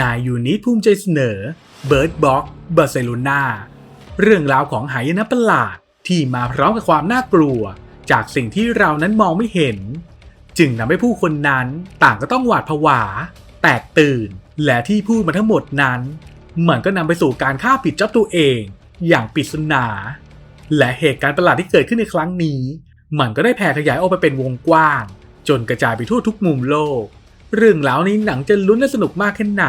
นายยูนิภูมิใจเสนอเบิร์ดบ็อกบาร์เซโลนาเรื่องราวของหายนะประหลาดที่มาพร้อมกับความน่ากลัว จากสิ่งที่เรานั้นมองไม่เห็น จึงทำให้ผู้คนนั้นต่างก็ต้องหวาดผวา แตกตื่น และที่พูดมาทั้งหมดนั้น มันก็นำไปสู่การฆ่าปิดจ็อบตัวเอง อย่างปริศนา และเหตุการณ์ประหลาดที่เกิดขึ้นในครั้งนี้ มันก็ได้แผ่ขยายออกไปเป็นวงกว้าง จนกระจายไปทั่วทุกมุมโลก เรื่องราวในหนังจะลุ้นและสนุกมากแค่ไหน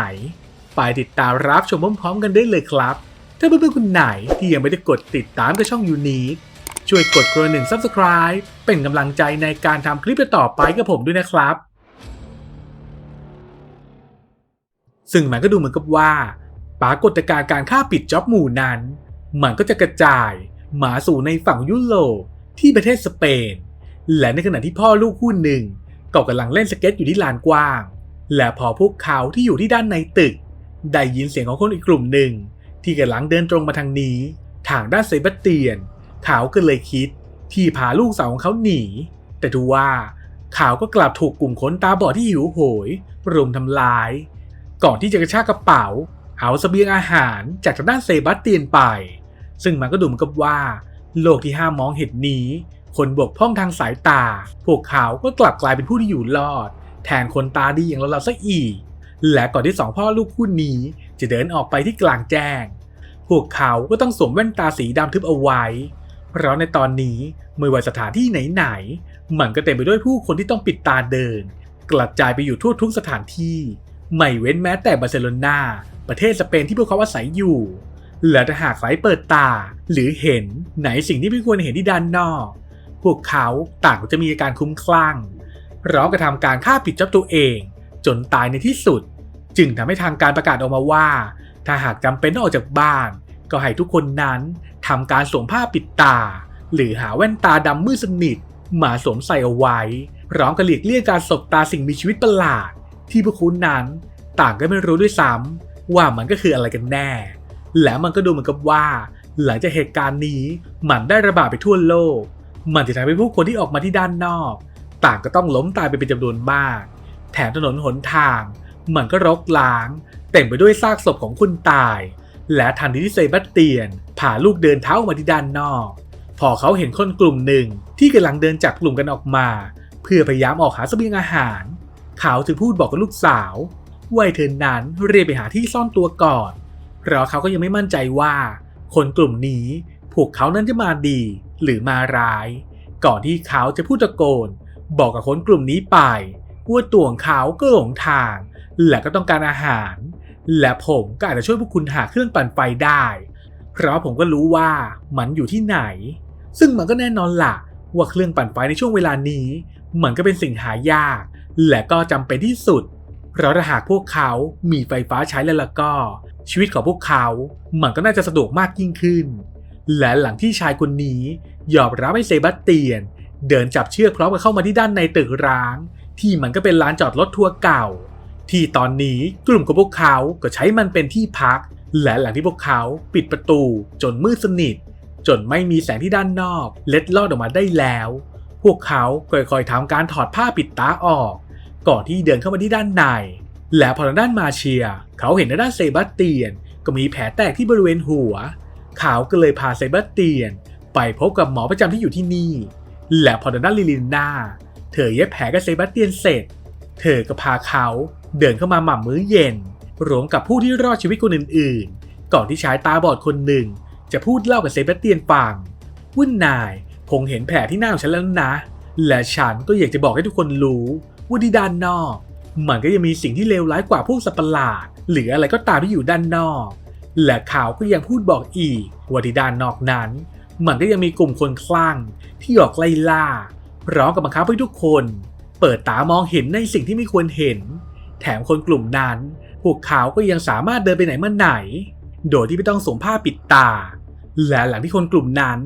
ไปติดตามรับชมพร้อมๆกันได้เลยครับ ถ้าเพื่อนๆคนไหนที่ยังไม่ได้กดติดตามกับช่องยูนิคช่วยกดกระหนึ่ง Subscribe เป็นกำลังใจในการทำคลิปต่อไปกับผมด้วยนะครับ ซึ่งมันก็ดูเหมือนกับว่าปรากฏการณ์การฆ่าปิดจ็อบหมู่นั้น มันก็จะกระจายมาสู่ในฝั่งยุโรปที่ประเทศสเปน และในขณะที่พ่อลูกคู่หนึ่ง ก็กำลังเล่นสเก็ตอยู่ที่ลานกว้าง และพอพวกเขาที่อยู่ที่ด้านในตึก ได้ยินเสียงของคนอีกกลุ่มหนึ่ง ที่กำลังเดินตรงมาทางนี้ ทางด้านเซบาสเตียน เขาก็เลยคิดที่พาลูกสาวของเขาหนี แต่ดูว่าเขาก็กลับถูกกลุ่มคนตาบอดที่หิวโหยรุมทำลาย ก่อนที่จะกระชากกระเป๋า เอาเสบียงอาหารจากทางด้านเซบาสเตียนไป ซึ่งมันก็ดูเหมือนกับว่า โลกที่ห้ามมองเห็นนี้ คนบกพร่องทางสายตา พวกเขาก็กลับกลายเป็นผู้ที่อยู่รอด แทนคนตาดีอย่างเราๆซะอีก และก่อนที่สองพ่อลูกคู่นี้จะเดินออกไปที่กลางแจ้ง พวกเขาก็ต้องสวมแว่นตาสีดำทึบเอาไว้ เพราะในตอนนี้ไม่ว่าสถานที่ไหนๆมันก็เต็มไปด้วยผู้คนที่ต้องปิดตาเดิน กระจายไปอยู่ทั่วทุกสถานที่ไม่เว้นแม้แต่บาร์เซโลนาประเทศสเปนที่พวกเขาอาศัยอยู่และถ้าหากใครเปิดตา หรือเห็นไหนสิ่งที่ไม่ควรเห็นที่ด้านนอก พวกเขาต่างก็จะมีอาการคุ้มคลั่งพร้อมกระทำการฆ่าปิดจับตัวเอง จนตายในที่สุด จึงทำให้ทางการประกาศออกมาว่า ถ้าหากจำเป็นต้องออกจากบ้าน ก็ให้ทุกคนนั้นทำการสวมผ้าปิดตา หรือหาแว่นตาดำมืดสนิทมาสวมใส่เอาไว้พร้อมกับหลีกเลี่ยงการสบตาสิ่งมีชีวิตประหลาด ที่พวกคุณนั้น ต่างก็ไม่รู้ด้วยซ้ำว่ามันก็คืออะไรกันแน่ และมันก็ดูเหมือนกับว่า หลังจากเหตุการณ์นี้มันได้ระบาดไปทั่วโลก มันจะทำให้ผู้คนที่ออกมาที่ด้านนอก ต่างก็ต้องล้มตายไปเป็นจำนวนมาก แถมถนนหนทาง มันก็รกล้าง เต็มไปด้วยซากศพของคนตาย และทันทีที่เซบาสเตียนพาลูกเดินเท้าออกมาที่ด้านนอก พอเขาเห็นคนกลุ่มหนึ่งที่กำลังเดินจากกลุ่มกันออกมา เพื่อพยายามออกหาเสบียงอาหาร เขาจึงพูดบอกกับลูกสาวว่าให้เธอนั้นเรียนไปหาที่ซ่อนตัวก่อนเพราะเขาก็ยังไม่มั่นใจว่า คนกลุ่มนี้พวกเขานั้นจะมาดี หรือมาร้าย ก่อนที่เขาจะพูดตะโกน บอกกับคนกลุ่มนี้ไปว่าตัวของเขาก็หลงทาง และก็ต้องการอาหาร และผมก็อาจจะช่วยพวกคุณหาเครื่องปั่นไฟได้เพราะผมก็รู้ว่ามันอยู่ที่ไหน ซึ่งมันก็แน่นอนละว่าเครื่องปั่นไฟในช่วงเวลานี้ มันก็เป็นสิ่งหายาก และก็จำเป็นที่สุด เพราะถ้าหากพวกเขามีไฟฟ้าใช้แล้วล่ะก็ ชีวิตของพวกเขา มันก็น่าจะสะดวกมากยิ่งขึ้น และหลังที่ชายคนนี้ยอมรับให้เซบาสเตียน เดินจับเชือกพร้อมกับเข้ามาที่ด้านในตึกร้าง ที่มันก็เป็นร้านจอดรถทัวร์เก่า ที่ตอนนี้กลุ่มของพวกเขาก็ใช้มันเป็นที่พัก และหลังที่พวกเขาปิดประตูจนมืดสนิท จนไม่มีแสงที่ด้านนอก เล็ดลอดออกมาได้แล้ว พวกเขาค่อยๆทำการถอดผ้าปิดตาออก ก่อนที่เดินเข้ามาที่ด้านใน และพอทางด้านมาเชีย เขาเห็นในด้านเซบาสเตียนก็มีแผลแตกที่บริเวณหัว ขาก็เลยพาเซบาสเตียน ไปพบกับหมอประจำที่อยู่ที่นี่ และพอดานลิลินนาเธอเย็บแผลกับเซบาสเตียนเสร็จ เธอก็พาเขาเดินเข้ามาหม่ำมื้อเย็นรวมกับผู้ที่รอดชีวิตคนอื่นๆ ก่อนที่ชายตาบอดคนหนึ่ง จะพูดเล่ากับเซบาสเตียนฟังวุ่นนายคงเห็นแผลที่หน้าของฉันแล้วนะ และฉันก็อยากจะบอกให้ทุกคนรู้ว่าที่ด้านนอก มันก็ยังมีสิ่งที่เลวร้ายกว่าพวกสัตว์ประหลาด หรืออะไรก็ตามที่อยู่ด้านนอก และเขาวก็ยังพูดบอกอีกว่าที่ด้านนอกนั้น มันก็ยังมีกลุ่มคนคลั่งที่ออกไล่ล่าพร้อมกับบังคับให้ทุกคน เปิดตามองเห็นในสิ่งที่ไม่ควรเห็น แถมคนกลุ่มนั้นพวกเขาก็ยังสามารถเดินไปไหนมาไหน โดยที่ไม่ต้องสวมผ้าปิดตา และหลังที่คนกลุ่มนั้น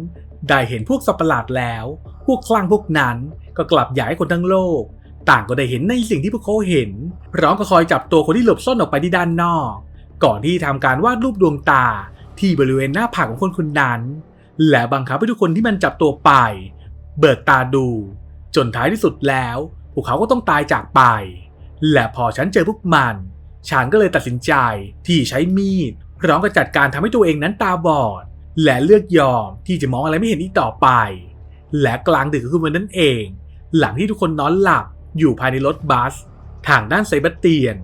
ได้เห็นพวกสัตว์ประหลาดแล้ว พวกคลั่งพวกนั้นก็กลับอยากให้คนทั้งโลก ต่างก็ได้เห็นในสิ่งที่พวกเขาเห็นพร้อมกับคอยจับตัวคนที่หลบซ่อนออกไปที่ด้านนอก ก่อนที่ทำการวาดรูปดวงตาที่บริเวณหน้าผากของคนคนนั้น และบังคับให้ทุกคนที่มันจับตัวไป เบิกตาดู จนท้ายที่สุดแล้วพวกเขาก็ต้องตายจากไป และพอฉันเจอพวกมันฉันก็เลยตัดสินใจที่ใช้มีดพร้อมกับจัดการทำให้ตัวเองนั้นตาบอด และเลือกยอมที่จะมองอะไรไม่เห็นอีกต่อไป และกลางดึกคือวันนั้นเอง หลังที่ทุกคนนอนหลับอยู่ภายในรถบัส ทางด้านไซบัสเตียน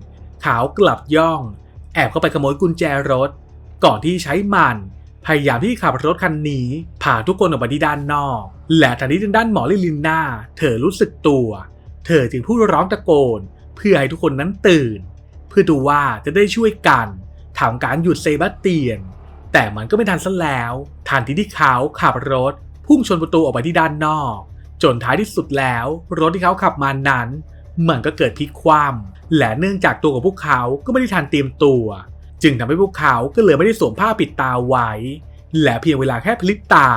ขาวกลับย่อง อบเข้าไปขโมยกุญแจรถ ก่อนที่ใช้มัน พยายามที่ขับรถคันนี้พาทุกคนออกมาที่ด้านนอก และทันทีที่ด้านหมอลิลินนาเธอรู้สึกตัว เธอจึงพูดร้องตะโกน เพื่อให้ทุกคนนั้นตื่น เพื่อดูว่าจะได้ช่วยกันทำการหยุดเซบาสเตียน แต่มันก็ไม่ทันซะแล้วทันทีที่เขาขับรถ พุ่งชนประตูออกไปที่ด้านนอก จนท้ายที่สุดแล้ว รถที่เขาขับมานั้น มันก็เกิดพลิกคว่ำและเนื่องจากตัวของพวกเขาก็ไม่ได้ทันเตรียมตัว จึงทำให้พวกเขาก็เลยไม่ได้สวมผ้าปิดตาไว้ และเพียงเวลาแค่พลิกตา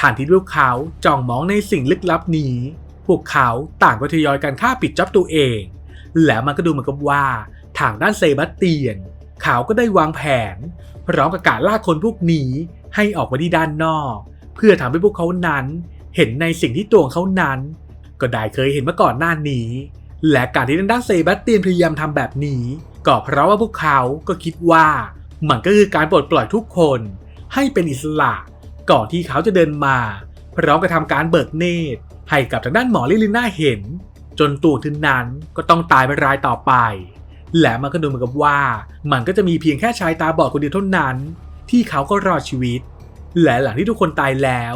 ทันทีที่พวกเขาจ้องมองในสิ่งลึกลับนี้ พวกเขาต่างก็ทยอยกันฆ่าปิดจ็อบตัวเอง และมันก็ดูเหมือนกับว่าทางด้านเซบาสเตียน เขาก็ได้วางแผน พร้อมกับการล่าคนพวกนี้ให้ออกมาที่ด้านนอก เพื่อทำให้พวกเขานั้น เห็นในสิ่งที่ตัวเขานั้น ก็ได้เคยเห็นมาก่อนหน้านี้ และการที่ทางด้านเซบาสเตียนพยายามทำแบบนี้ ก็เพราะว่าพวกเขาก็คิดว่า มันก็คือการปลดปล่อยทุกคน ให้เป็นอิสระ ก่อนที่เขาจะเดินมา พร้อมกับทำการเบิกเนตร ให้กับทางด้านหมอลิลิน่าเห็น จนตัวทึนนั้นก็ต้องตายเป็นรายต่อไป และมันก็ดูเหมือนกับว่า มันก็จะมีเพียงแค่ชายตาบอดคนเดียวเท่านั้น ที่เขาก็รอดชีวิต และหลังที่ทุกคนตายแล้ว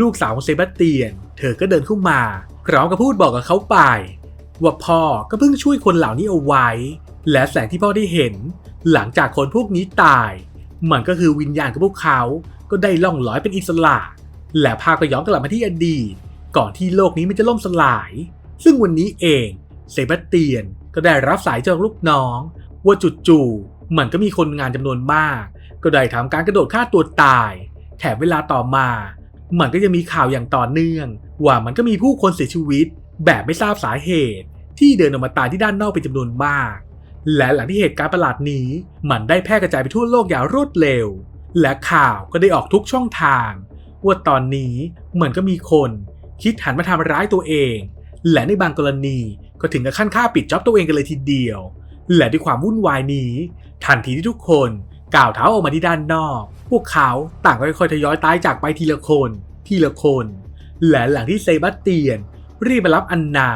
ลูกสาวของเซบาสเตียน เธอก็เดินเข้ามาพร้อมกับพูดบอกกับเขาไป ว่าพ่อก็เพิ่งช่วยคนเหล่านี้เอาไว้ และแสงที่พ่อได้เห็น หลังจากคนพวกนี้ตาย มันก็คือวิญญาณของพวกเขา ก็ได้ล่องลอยเป็นอิสระ และภาพก็ย้อนกลับมาที่อดีต ก่อนที่โลกนี้มันจะล่มสลาย ซึ่งวันนี้เองเซบาสเตียนก็ได้รับสายจากลูกน้อง ว่าจู่ๆมันก็มีคนงานจำนวนมาก ก็ได้ทำการกระโดดฆ่าตัวตาย แถมเวลาต่อมา มันก็ยังมีข่าวอย่างต่อเนื่อง ว่ามันก็มีผู้คนเสียชีวิต แบบไม่ทราบสาเหตุ ที่เดินออกมาตายที่ด้านนอกเป็นจำนวนมาก และหลังที่เหตุการณ์ประหลาดนี้ มันได้แพร่กระจายไปทั่วโลกอย่างรวดเร็ว และข่าวก็ได้ออกทุกช่องทาง ว่าตอนนี้เหมือนก็มีคนคิดหันมาทำร้ายตัวเอง และในบางกรณีก็ถึงกับขั้นฆ่าปิดจ็อบตัวเองกันเลยทีเดียว และด้วยความวุ่นวายนี้ ทันทีที่ทุกคนก้าวเท้าออกมาที่ด้านนอก พวกเขาต่างก็ค่อยๆทยอยตายจากไปทีละคน ทีละคน และหลังที่เซบาสเตียน รีบไปรับอันนา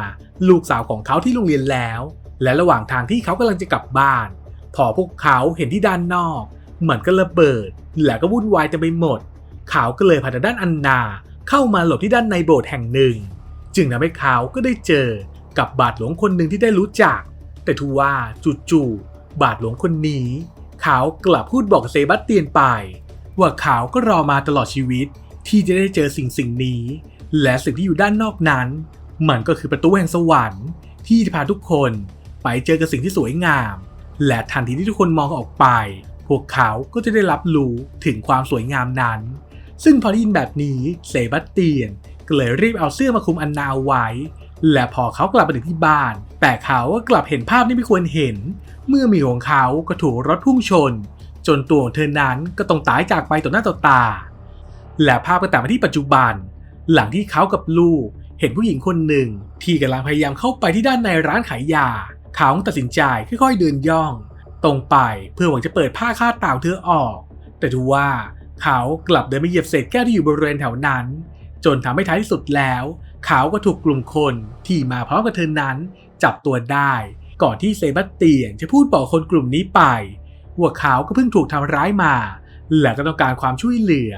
ลูกสาวของเขาที่โรงเรียนแล้ว และระหว่างทางที่เขากำลังจะกลับบ้าน พอพวกเขาเห็นที่ด้านนอก เหมือนก็ระเบิด และก็วุ่นวายเต็มไปหมด เขาก็เลยพาด้านอันนา เข้ามาหลบที่ด้านในโบสถ์แห่งหนึ่ง จึงทำให้เขาก็ได้เจอกับบาทหลวงคนหนึ่งที่ได้รู้จัก แต่ทว่าจู่ๆบาทหลวงคนนี้เขากลับพูดบอกเซบาสเตียนไป ว่าเขาก็รอมาตลอดชีวิตที่จะได้เจอสิ่งสิ่งนี้ และสิ่งที่อยู่ด้านนอกนั้น มันก็คือประตูแห่งสวรรค์ที่จะพาทุกคนไปเจอกับสิ่งที่สวยงาม และทันทีที่ทุกคนมองออกไป พวกเขาก็จะได้รับรู้ถึงความสวยงามนั้น ซึ่งพอได้ยินแบบนี้เซบาสเตียนก็เลยรีบเอาเสื้อมาคลุมอันนาไว้ และพอเขากลับไปถึงที่บ้าน แต่เขาก็กลับเห็นภาพที่ไม่ควรเห็น เมื่อมีของเขาก็ถูกรถพุ่งชน จนตัวของเธอนั้นก็ต้องตายจากไปต่อหน้าต่อตา และภาพก็ตัดมาที่ปัจจุบัน หลังที่เขากับลูกเห็นผู้หญิงคนหนึ่ง ที่กำลังพยายามเข้าไปที่ด้านในร้านขายยา เขาตัดสินใจค่อยๆเดินย่อง ตรงไปเพื่อหวังจะเปิดผ้าคาดตาเธอออก แต่ดูว่าเขากลับเดินไปเหยียบเศษแก้วที่อยู่บริเวณแถวนั้น จนทำให้ท้ายที่สุดแล้ว เขาก็ถูกกลุ่มคนที่มาพร้อมกับเธอนั้น จับตัวได้ ก่อนที่เซบาสเตียนจะพูดบอกคนกลุ่มนี้ไปว่าเขาก็เพิ่งถูกทำร้ายมา และก็ต้องการความช่วยเหลือ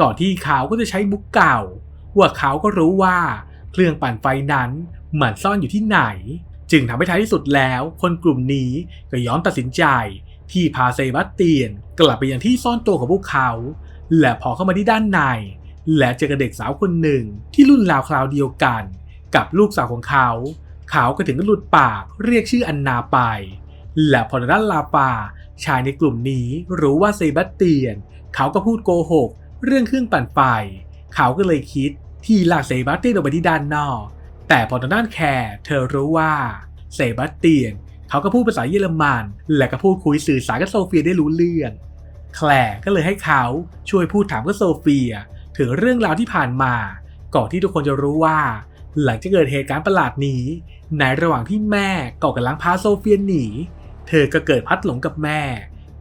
ก่อนที่เขาก็จะใช้มุกเก่า ว่าเขาก็รู้ว่าเครื่องปั่นไฟนั้นมันซ่อนอยู่ที่ไหน จึงทำให้ท้ายที่สุดแล้ว คนกลุ่มนี้ก็ยอมตัดสินใจที่พาเซบาสเตียนกลับไปยังที่ซ่อนตัวของพวกเขา และพอเข้ามาที่ด้านใน และเจอกับเด็กสาวคนหนึ่งที่รุ่นราวคราวเดียวกัน กับลูกสาวของเขา เขาก็ถึงกับหลุดปากเรียกชื่ออันนาไป และพอด้านลาปาชายในกลุ่มนี้รู้ว่าเซบาสเตียน เขาก็พูดโกหก เรื่องเครื่องปั่นไฟเขาก็เลยคิด ที่ลากเซบาสเตียนออกไปที่ด้านนอก แต่พอทางด้านแคร์เธอรู้ว่าเซบาสเตียนเขาก็พูดภาษาเยอรมันและก็พูดคุยสื่อสารกับโซเฟียได้รู้เรื่องแคลร์ก็เลยให้เขาช่วยพูดถามกับโซเฟีย ถึงเรื่องราวที่ผ่านมา ก่อนที่ทุกคนจะรู้ว่า หลังจากเกิดเหตุการณ์ประหลาดนี้ ในระหว่างที่แม่ก็กำลังพาโซเฟียหนี เธอก็เกิดพัดหลงกับแม่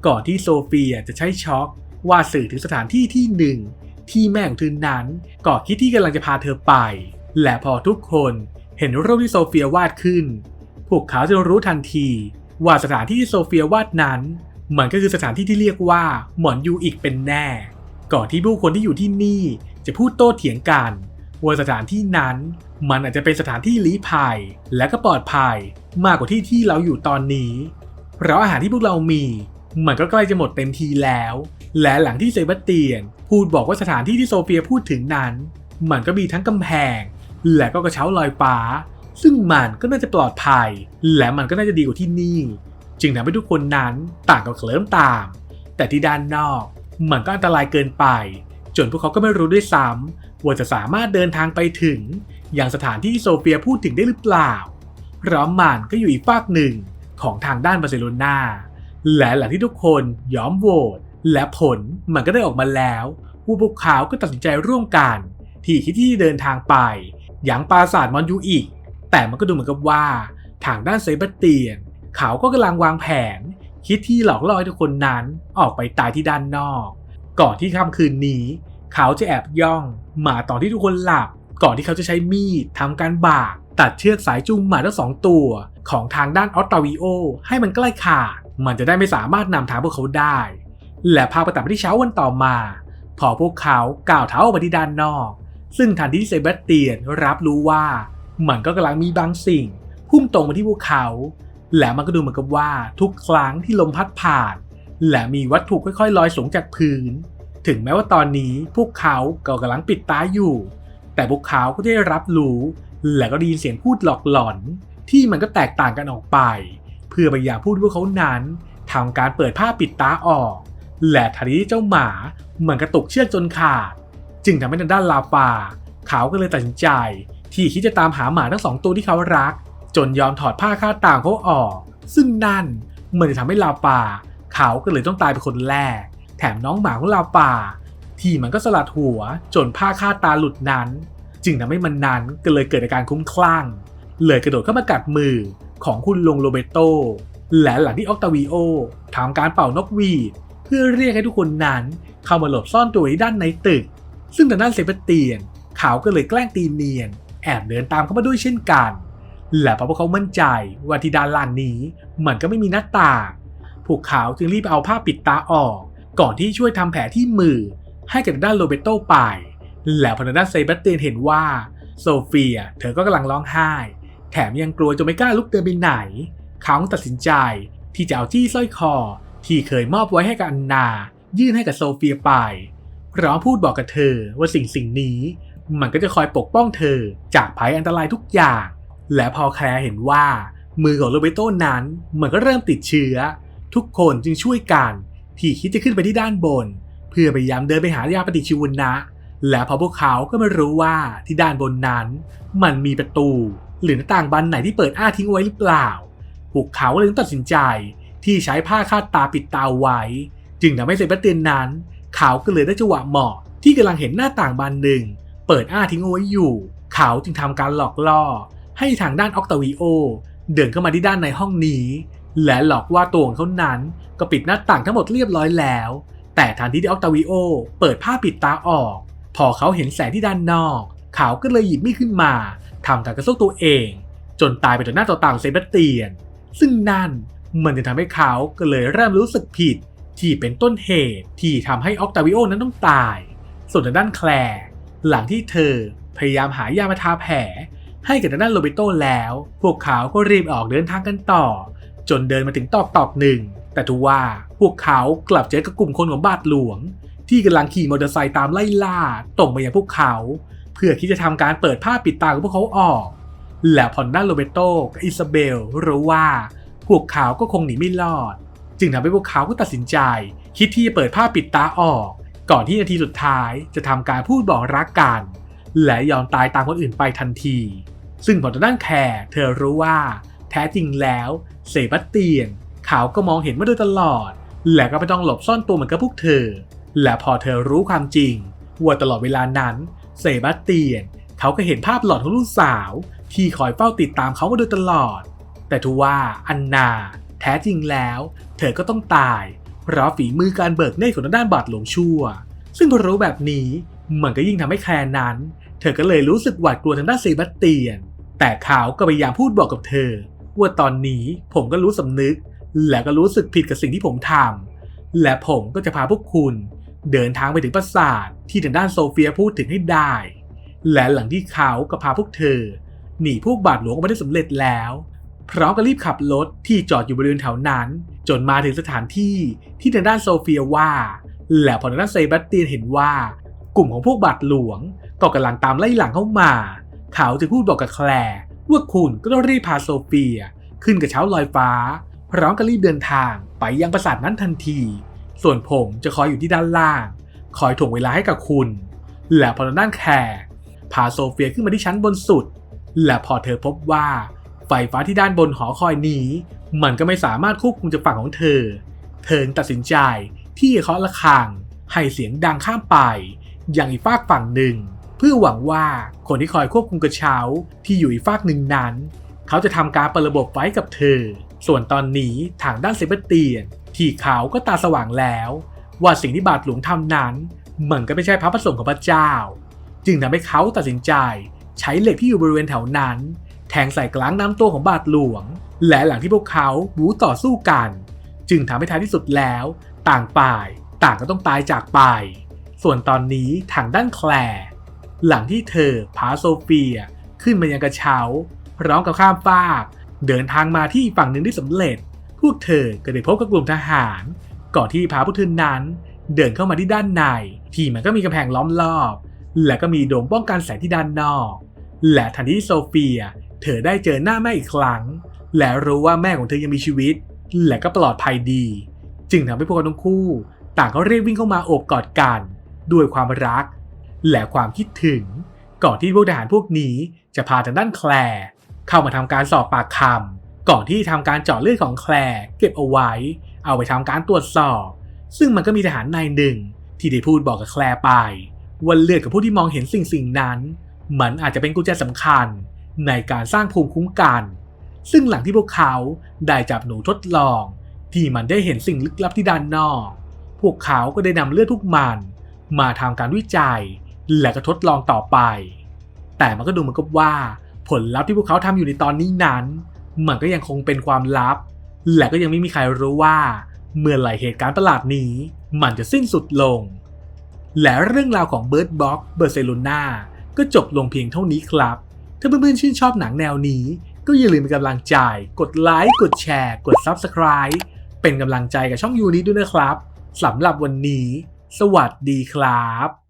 ก่อนที่โซเฟียจะใช้ช็อกว่าสื่อถึงสถานที่ที่หนึ่ง ที่แม่ของเธอนั้นก็คิดที่กำลังจะพาเธอไป และพอทุกคนเห็นรูปที่โซเฟียวาดขึ้น พวกเขาจะรู้ทันทีว่าสถานที่ที่โซเฟียวาดนั้นมันก็คือสถานที่ที่เรียกว่าหมอนยูอีกเป็นแน่ ก่อนที่ผู้คนที่อยู่ที่นี่จะพูดโต้เถียงกันว่าสถานที่นั้น มันอาจจะเป็นสถานที่ลี้ภัย และก็ปลอดภัยมากกว่าที่ที่เราอยู่ตอนนี้เพราะอาหารที่พวกเรามี มันก็ใกล้จะหมดเต็มทีแล้ว และหลังที่เซบาสเตียน พูดบอกว่าสถานที่ที่โซเฟียพูดถึงนั้น มันก็มีทั้งกำแพง และก็กระเช้าลอยฟ้า ซึ่งมันก็น่าจะปลอดภัย และมันก็น่าจะดีกว่าที่นี่ จึงทำให้ทุกคนนั้นต่างก็เคลิ้มตาม แต่ที่ด้านนอก มันก็อันตรายเกินไป จนพวกเขาก็ไม่รู้ด้วยซ้ำว่าจะสามารถเดินทางไปถึง อย่างสถานที่ที่โซเฟียพูดถึงได้หรือเปล่าเพราะมันก็อยู่อีกฝากหนึ่งของทางด้านบาร์เซโลนาและหลังที่ทุกคนยอมโหวต และผลมันก็ได้ออกมาแล้วผู้พวกเขาก็ตัดสินใจร่วมกัน ที่คิดที่จะเดินทางไปอยังปราสาทมอนยูอีก แต่มันก็ดูเหมือนกับว่า ทางด้านเซบาสเตียน เขาก็กำลังวางแผน คิดที่หลอกล่อให้ทุกคนนั้นออกไปตายที่ด้านนอก ก่อนที่ค่ำคืนนี้ เขาจะแอบย่องมาตอนที่ทุกคนหลับ ก่อนที่เขาจะใช้มีดทำการบากตัดเชือกสายจูงหมาทั้งสองตัว ของทางด้านออตตาวิโอให้มันใกล้ขาด มันจะได้ไม่สามารถนำทางพวกเขาได้ และพาไปตัดไปที่เช้าวันต่อมา พอพวกเขาก้าวเท้าออกมาที่ด้านนอก ซึ่งทันทีที่เซบาสเตียนรับรู้ว่ามันก็กำลังมีบางสิ่ง พุ่งตรงมาที่พวกเขา และมันก็ดูเหมือนกับว่าทุกครั้งที่ลมพัดผ่าน และมีวัตถุค่อยๆลอยสูงจากพื้น ถึงแม้ว่าตอนนี้พวกเขาก็กำลังปิดตาอยู่ แต่พวกเขาก็ได้รับรู้ และก็ได้ยินเสียงพูดหลอกหลอน ที่มันก็แตกต่างกันออกไป เพื่อพยายามพูดว่าเขานั้นทำการเปิดผ้าปิดตาออก และทันทีที่เจ้าหมาเหมันกระตุกเชือกจนขาด จึงทำให้ทางด้านลาฟาเขาก็เลยตัดสินใจ ที่คิดจะตามหาหมาทั้งสองตัวที่เขารัก จนยอมถอดผ้าคาดตางเขาออก ซึ่งนั่นมันจะทำให้ลาปาเขาก็เลยต้องตายเป็นคนแรก แถมน้องหมาของลาปา ที่มันก็สลัดหัวจนผ้าคาดตาหลุดนั้น จึงทำให้มันนั้นก็เลยเกิดอาการคุ้มคลั่ง เลยกระโดดเข้ามากัดมือของคุณลุงโรเบโตและหลังที่ออกตาวีโอทำการเป่านกหวีด พื่อเรียกให้ทุกคนนั้นเข้ามาหลบซ่อนตัวที่ด้านในตึก ซึ่งทางด้านเซบาสเตียนเขาก็เลยแกล้งตีเนียน แอบเดินตามเข้ามาด้วยเช่นกัน และเพราะพวกเขามั่นใจว่าที่ด้านล่างนี้มันก็ไม่มีหน้าต่างพวกเขาจึงรีบเอาผ้าปิดตาออก ก่อนที่ช่วยทำแผลที่มือ ให้กับด้านโรเบโตไป แล้วพอทางด้านเซบาสเตียนเห็นว่าโซเฟียเธอก็กำลังร้องไห้ แถมยังกลัวจนไม่กล้าลุกเดินไปไหน เขาตัดสินใจที่จะเอาจี้สร้อยคอ ที่เคยมอบไว้ให้กับอันนา ยื่นให้กับโซเฟียไปพร้อมพูดบอกกับเธอว่าสิ่งสิ่งนี้ มันก็จะคอยปกป้องเธอจากภัยอันตรายทุกอย่าง และพอแคร์เห็นว่า มือของโรเบโตนั้นมันก็เริ่มติดเชื้อ ทุกคนจึงช่วยกันที่คิดจะขึ้นไปที่ด้านบน เพื่อพยายามเดินไปหายาปฏิชีวนะ และพอพวกเขาก็ไม่รู้ว่าที่ด้านบนนั้น มันมีประตู หรือหน้าต่างบานไหนที่เปิดอ้าทิ้งไว้หรือเปล่าพวกเขาเลยต้องตัดสินใจ ที่ใช้ผ้าคาดตาปิดตาไว้ จึงทำให้เซบาสเตียนนั้นเขาก็เลยได้จังหวะเหมาะที่กำลังเห็นหน้าต่างบานหนึ่ง เปิดอ้าทิ้งเอาไว้อยู่ เขาจึงทำการหลอกล่อ ให้ทางด้านออกตาวิโอ เดินเข้ามาที่ด้านในห้องนี้ และหลอกว่าตัวของเขานั้น ก็ปิดหน้าต่างทั้งหมดเรียบร้อยแล้ว แต่ทันทีที่ออกตาวิโอ เปิดผ้าปิดตาออก พอเขาเห็นแสงที่ด้านนอก เขาก็เลยหยิบมีดขึ้นมาทำการกระซุกตัวเอง จนตายไปต่อหน้าต่อตาของเซบาสเตียน ซึ่งนั่น มันจะทำให้เขาก็เลยเริ่มรู้สึกผิดที่เป็นต้นเหตุที่ทำให้ออกตาวิโอนั้นต้องตาย ส่วนด้านแคลร์หลังที่เธอพยายามหายามาทาแผล ให้กับด้านโรเบโตแล้ว พวกเขาก็รีบออกเดินทางกันต่อ จนเดินมาถึงตอกตอกหนึ่ง แต่ทว่าพวกเขากลับเจอกับกลุ่มคนของบาทหลวง ที่กำลังขี่มอเตอร์ไซค์ตามไล่ล่าตรงไปยังพวกเขา เพื่อที่จะทำการเปิดผ้าปิดตาของพวกเขาออก และพอนด้านโรเบโตกับอิซาเบลรู้ว่า พวกเขาก็คงหนีไม่รอด จึงทำให้พวกเขาก็ตัดสินใจ คิดที่จะเปิดผ้าปิดตาออก ก่อนที่นาทีสุดท้ายจะทำการพูดบอกรักกัน และยอมตายตามคนอื่นไปทันที ซึ่งพอด้านแคร์เธอรู้ว่า แท้จริงแล้วเซบาสเตียนเขาก็มองเห็นมาโดยตลอด และก็ไม่ต้องหลบซ่อนตัวเหมือนกับพวกเธอ และพอเธอรู้ความจริงว่าตลอดเวลานั้นเซบาสเตียน เขาก็เห็นภาพหลอนของลูกสาว ที่คอยเฝ้าติดตามเขามาโดยตลอด แต่ทว่าอันนาแท้จริงแล้ว เธอก็ต้องตาย เพราะฝีมือการเบิกเนตรของทางด้านบาทหลวงชั่ว ซึ่งพอรู้แบบนี้มันก็ยิ่งทำให้แคลร์นั้น เธอก็เลยรู้สึกหวาดกลัวทางด้านเซบาสเตียน แต่เขาก็พยายามพูดบอกกับเธอ ว่าตอนนี้ผมก็รู้สำนึก และก็รู้สึกผิดกับสิ่งที่ผมทำและผมก็จะพาพวกคุณเดินทางไปถึงปราสาทที่ทางด้านโซเฟียพูดถึงให้ได้ และหลังที่เขาก็พาพวกเธอ หนีพวกบาทหลวงออกมาได้สำเร็จแล้ว พร้อมกับรีบขับรถที่จอดอยู่บริเวณแถวนั้น จนมาถึงสถานที่ที่ทางด้านโซเฟียว่า และพอทางด้านเซบาสเตียนเห็นว่า กลุ่มของพวกบาทหลวงก็กำลังตามไล่หลังเข้ามา เขาจะพูดบอกกับแคลร์ว่าคุณก็ต้องรีบพาโซเฟีย ขึ้นกระเช้าลอยฟ้า พร้อมกับรีบเดินทางไปยังปราสาทนั้นทันที ส่วนผมจะคอยอยู่ที่ด้านล่าง คอยถ่วงเวลาให้กับคุณ และพอทางด้านแคร์พาโซเฟียขึ้นมาที่ชั้นบนสุด และพอเธอพบว่า ไฟฟ้าที่ด้านบนหอคอยนี้ มันก็ไม่สามารถควบคุมจากฝั่งของเธอ เธอตัดสินใจที่จะเคาะระฆัง ให้เสียงดังข้ามไป อยังอีกฝากฝั่งหนึ่ง เพื่อหวังว่าคนที่คอยควบคุมกระเช้าที่อยู่อีกฝากหนึ่งนั้น เขาจะทำการปิดระบบไฟกับเธอ ส่วนตอนนี้ทางด้านเซเบเตียน ที่เขาก็ตาสว่างแล้ว ว่าสิ่งที่บาทหลวงทำนั้นมันก็ไม่ใช่พระประสงค์ของพระเจ้า จึงทำให้เขาตัดสินใจใช้เหล็กที่อยู่บริเวณแถวนั้น แทงใส่กลางน้ำตัวของบาทหลวง และหลังที่พวกเขาบูต่อสู้กัน จึงทำให้ท้ายที่สุดแล้ว ต่างฝ่ายต่างก็ต้องตายจากไป ส่วนตอนนี้ทางด้านแคลร์หลังที่เธอพาโซเฟียขึ้นมายังกระเช้า พร้อมกับข้ามฟาก เดินทางมาที่ฝั่งหนึ่งได้สำเร็จ พวกเธอก็ได้พบกับกลุ่มทหาร ก่อนที่พาพวกเธอนั้น เดินเข้ามาที่ด้านใน ที่มันก็มีกำแพงล้อมรอบ และก็มีโดมป้องกันแสงที่ด้านนอก และทันทีที่โซเฟีย เธอได้เจอหน้าแม่อีกครั้ง และรู้ว่าแม่ของเธอยังมีชีวิต และก็ปลอดภัยดี จึงทำให้พวกเขาทั้งคู่ ต่างก็รีบวิ่งเข้ามาโอบกอดกัน ด้วยความรัก และความคิดถึง ก่อนที่พวกทหารพวกนี้จะพาทางด้านแคลร์เข้ามาทำการสอบปากคำก่อนที่ทำการเจาะเลือดของแคลร์เก็บเอาไว้ เอาไปทำการตรวจสอบ ซึ่งมันก็มีทหารนายหนึ่ง ที่ได้พูดบอกกับแคลร์ไปว่าเลือดกับผู้ที่มองเห็นสิ่งสิ่งนั้น มันอาจจะเป็นกุญแจสำคัญ ในการสร้างภูมิคุ้มกัน ซึ่งหลังที่พวกเขาได้จับหนูทดลอง ที่มันได้เห็นสิ่งลึกลับที่ด้านนอก พวกเขาก็ได้นำเลือดพวกมัน มาทำการวิจัย และก็ทดลองต่อไป แต่มันก็ดูเหมือนกับว่าผลลัพธ์ที่พวกเขาทำอยู่ในตอนนี้นั้น มันก็ยังคงเป็นความลับ และก็ยังไม่มีใครรู้ว่า เมื่อไหร่เหตุการณ์ประหลาดนี้ มันจะสิ้นสุดลง และเรื่องราวของ Bird Box เบอร์เซโลนาก็จบลงเพียงเท่านี้ครับ ถ้าเพื่อนๆชื่นชอบหนังแนวนี้ ก็อย่าลืมเป็นกำลังใจ กดไลค์กดแชร์ กด Subscribe เป็นกำลังใจกับช่องยูนี้ด้วยนะครับสำหรับวันนี้ สวัสดีครับ